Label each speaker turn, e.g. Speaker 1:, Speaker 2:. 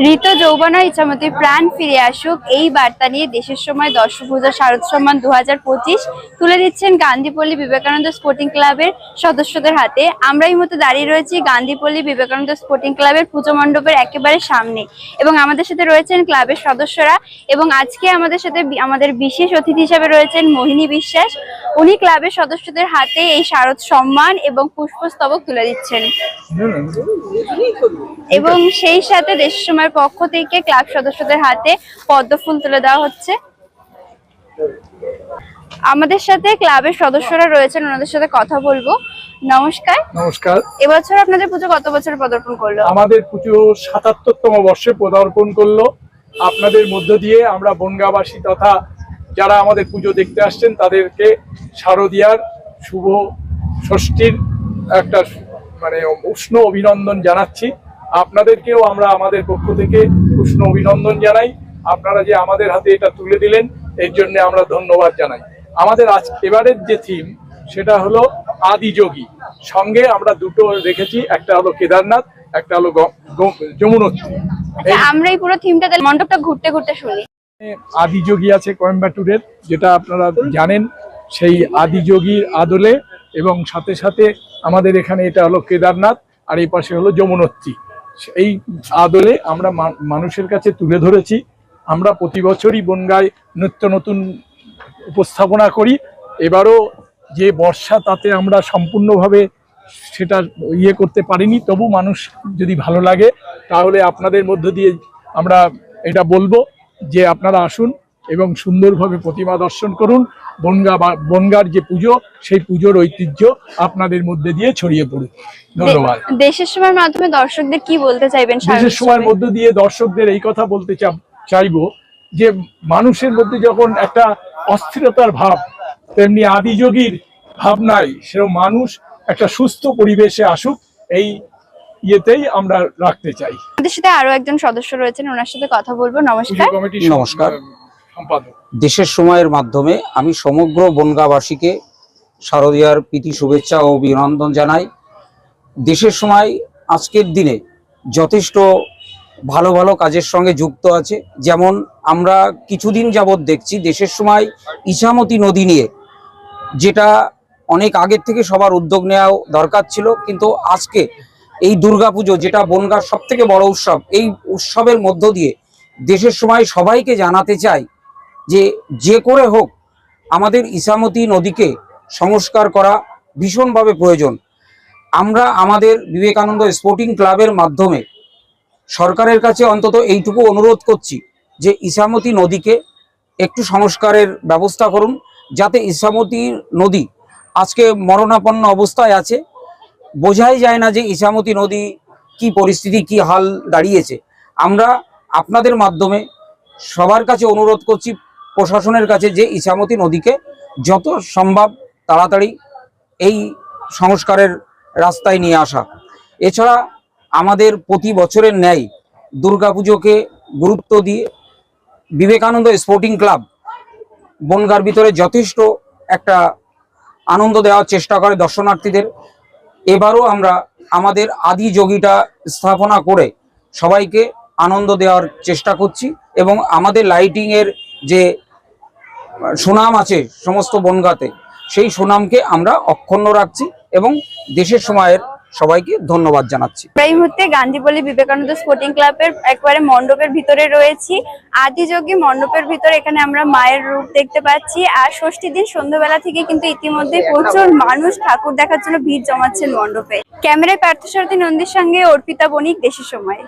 Speaker 1: ঋত যৌবনা ইচ্ছামতি প্রাণ ফিরে আসুক এই বার্তা নিয়ে দেশের সময় দর্শক পূজা শারদ সম্মান দু হাজার পঁচিশ তুলে দিচ্ছেন গান্ধীপল্লী বিবেকানন্দ স্পোর্টিং ক্লাবের সদস্যদের হাতে। আমরা এই মতো দাঁড়িয়ে রয়েছি গান্ধীপল্লী বিবেকানন্দ স্পোর্টিং ক্লাবের পুজো মণ্ডপের একেবারে সামনে এবং আমাদের সাথে রয়েছেন ক্লাবের সদস্যরা এবং আজকে আমাদের সাথে আমাদের বিশেষ অতিথি হিসাবে রয়েছেন মোহিনী বিশ্বাস। উনি ক্লাবের সদস্যদের হাতে এই শারদ সম্মান এবং পুষ্পস্তবক তুলে দিচ্ছেন। এবং সেই সাথে দেশের সময়ের পক্ষ থেকে ক্লাব সদস্যদের হাতে পদ্ম ফুল তুলে দেওয়া হচ্ছে। আমাদের সাথে ক্লাবের সদস্যরা রয়েছেন ওনাদের সাথে কথা বলব। নমস্কার।
Speaker 2: নমস্কার।
Speaker 1: এবছর আপনাদের পুজো কত বছর পদার্পণ করল?
Speaker 2: আমাদের পুজো সাতাত্তরতম বর্ষে পদার্পণ করল। আপনাদের মধ্য দিয়ে আমরা বনগাবাসী তথা যারা আমাদের পুজো দেখতে আসছেন তাদেরকে শারদিয়ার শুভ ষষ্ঠীর একটা মানে উষ্ণ অভিনন্দন জানাচ্ছি। আপনাদেরকেও আমরা আমাদের পক্ষ থেকে উষ্ণ অভিনন্দন জানাই। আপনারা যে আমাদের হাতে এটা তুলে দিলেন এর জন্য আমরা ধন্যবাদ জানাই। আমাদের আজ এবারের যে থিম সেটা হলো আদিযোগী সঙ্গে আমরা দুটো রেখেছি একটা হলো কেদারনাথ একটা হলো যমুনোত্রী।
Speaker 1: আমরা এই পুরো থিমটা মণ্ডপটা ঘুরতে ঘুরতে শুনি।
Speaker 2: আদিযোগী আছে কোয়েম্বাটুরের যেটা আপনারা জানেন সেই আদিযোগীর আদলে এবং সাথে সাথে আমাদের এখানে এটা হলো কেদারনাথ আর এই পাশে হলো যমুনোত্রী। এই আদলে আমরা মানুষের কাছে তুলে ধরেছি। আমরা প্রতি বছরই বনগায় নিত্য নতুন উপস্থাপনা করি। এবারও যে বর্ষা, তাতে আমরা সম্পূর্ণভাবে সেটা ইয়ে করতে পারিনি। তবু মানুষ যদি ভালো লাগে, তাহলে আপনাদের মধ্য দিয়ে আমরা এটা বলব যে আপনারা আসুন এবং সুন্দরভাবে প্রতিমা দর্শন করুন। বনগা বা বনগার যে পুজো সেই পুজোর ঐতিহ্য আপনাদের মধ্যে দিয়ে ছড়িয়ে পড়ুক। ধন্যবাদ।
Speaker 1: দেশের সময়ের মাধ্যমে দর্শকদের কি বলতে চাইবেন শারদ
Speaker 2: সময়ের? মধ্য দিয়ে দর্শকদের এই কথা বলতে চা- চাইব যে মানুষের মধ্যে যখন একটা অস্থিরতার ভাব তেমনি আদিযোগীর ভাবনায় সেরকম মানুষ একটা সুস্থ পরিবেশে আসুক এই ইয়েতেই আমরা রাখতে চাই।
Speaker 1: আমাদের সাথে আরও একজন সদস্য রয়েছেন ওনার সাথে কথা বলব। নমস্কার।
Speaker 3: নমস্কার। দেশের সময়ের মাধ্যমে আমি সমগ্র বনগাঁবাসীকে শারদীয়ার প্রীতি, শুভেচ্ছা ও অভিনন্দন জানাই। দেশের সময় আজকের দিনে যথেষ্ট ভালো ভালো কাজের সঙ্গে যুক্ত আছে। যেমন আমরা কিছুদিন যাবৎ দেখছি দেশের সময় ইছামতি নদী নিয়ে, যেটা অনেক আগের থেকে সবার উদ্যোগ নেওয়া দরকার ছিল। কিন্তু আজকে এই দুর্গাপুজো, যেটা বনগার সব থেকে বড় উৎসব, এই উৎসবের মধ্য দিয়ে দেশের সময় সবাইকে জানাতে চাই যে যে করে হোক আমাদের ইসামতি নদীকে সংস্কার করা ভীষণভাবে প্রয়োজন। আমরা আমাদের বিবেকানন্দ স্পোর্টিং ক্লাবের মাধ্যমে সরকারের কাছে অন্তত এইটুকু অনুরোধ করছি যে ইসামতি নদীকে একটু সংস্কারের ব্যবস্থা করুন, যাতে ইসামতি নদী আজকে মরণাপন্ন অবস্থায় আছে। বোঝাই যায় না যে ইসামতি নদী কি পরিস্থিতি, কি হাল দাঁড়িয়েছে। আমরা আপনাদের মাধ্যমে সবার কাছে অনুরোধ করছি প্রশাসনের কাছে যে ইছামতি নদীকে যত সম্ভব তাড়াতাড়ি এই সংস্কারের রাস্তায় নিয়ে আসা। এছাড়া আমাদের প্রতি বছরের ন্যায় দুর্গাপুজোকে গুরুত্ব দিয়ে বিবেকানন্দ স্পোর্টিং ক্লাব বনগার ভিতরে যথেষ্ট একটা আনন্দ দেওয়ার চেষ্টা করে দর্শনার্থীদের। এবারও আমরা আমাদের আদি যোগীটা স্থাপনা করে সবাইকে আনন্দ দেওয়ার চেষ্টা করছি এবং আমাদের লাইটিংয়ের যে সুনাম আছে সমস্ত বনগাতে। সেই সুনামকে আমরা অক্ষুণ্ণ রাখছি এবং দেশের সময়ের সবাইকে ধন্যবাদ জানাচ্ছি।
Speaker 1: এই মুহূর্তে গান্ধীপল্লী বিবেকানন্দ স্পোর্টিং ক্লাবের একবারে মণ্ডপের ভিতরে রয়েছি। আদিযোগী মণ্ডপের ভিতরে এখানে আমরা মায়ের রূপ দেখতে পাচ্ছি। আর ষষ্ঠী দিন সন্ধ্যাবেলা থেকে কিন্তু ইতিমধ্যে প্রচুর মানুষ ঠাকুর দেখার জন্য ভিড় জমাচ্ছেন মণ্ডপে। ক্যামেরায় পার্থসারথী নন্দীর সঙ্গে অর্পিতা বণিক, দেশের সময়।